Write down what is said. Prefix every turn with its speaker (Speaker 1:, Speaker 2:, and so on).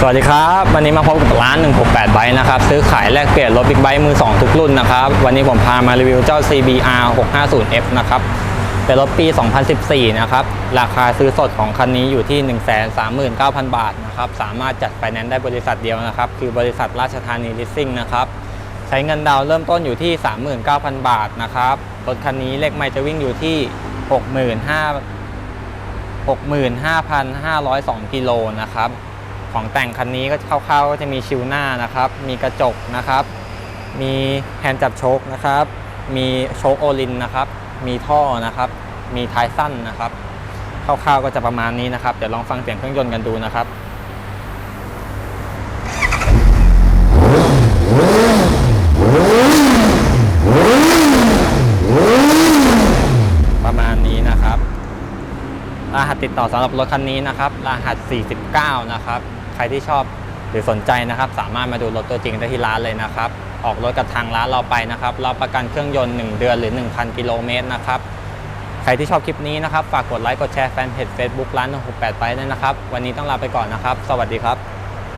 Speaker 1: สวัสดีครับ วันนี้มาพบกับร้าน 168 ไบค์นะครับ ซื้อขายแลกเปลี่ยนรถบิ๊กไบค์มือ 2 ทุกรุ่นนะครับ วันนี้ผมพามารีวิวเจ้า CBR 650F นะครับ เป็นรถปี 2014 นะครับ ราคาซื้อสดของคันนี้อยู่ที่ 139,000 บาทนะครับ สามารถจัดไฟแนนซ์ได้บริษัทเดียวนะครับ คือบริษัทราชธานีลิสซิ่งนะครับ ใช้เงินดาวน์เริ่มต้นอยู่ที่ 39,000 บาทนะครับ รถคันนี้เลขไม่จะวิ่งอยู่ที่ 65,000 65,502กิโลนะครับ ของแต่งคันนี้ก็คร่าวๆก็จะมีชิวหน้านะครับ มีกระจกนะครับ มีแฮนด์จับโชคนะครับ มีโชคโอลินนะครับ มีท่อนะครับ มีท้ายสั้นนะครับคร่าวๆก็จะประมาณนี้นะครับ เดี๋ยวลองฟังเสียงเครื่องยนต์กันดูนะครับประมาณนี้นะครับ รหัสติดต่อสำหรับรถคันนี้นะครับ รหัส 49 นะครับ ใครที่ชอบหรือสนใจนะครับ สามารถมาดูรถตัวจริงได้ที่ร้านเลยนะครับ ออกรถกับทางร้านเราไปนะครับเราประกันเครื่องยนต์ 1 เดือนหรือ 1,000 กิโลเมตรนะครับใครที่ชอบคลิปนี้นะครับ ฝากกดไลค์กดแชร์แฟนเพจ Facebook ร้าน168ไปด้วยนะครับ วันนี้ต้องลาไปก่อนนะครับ สวัสดีครับ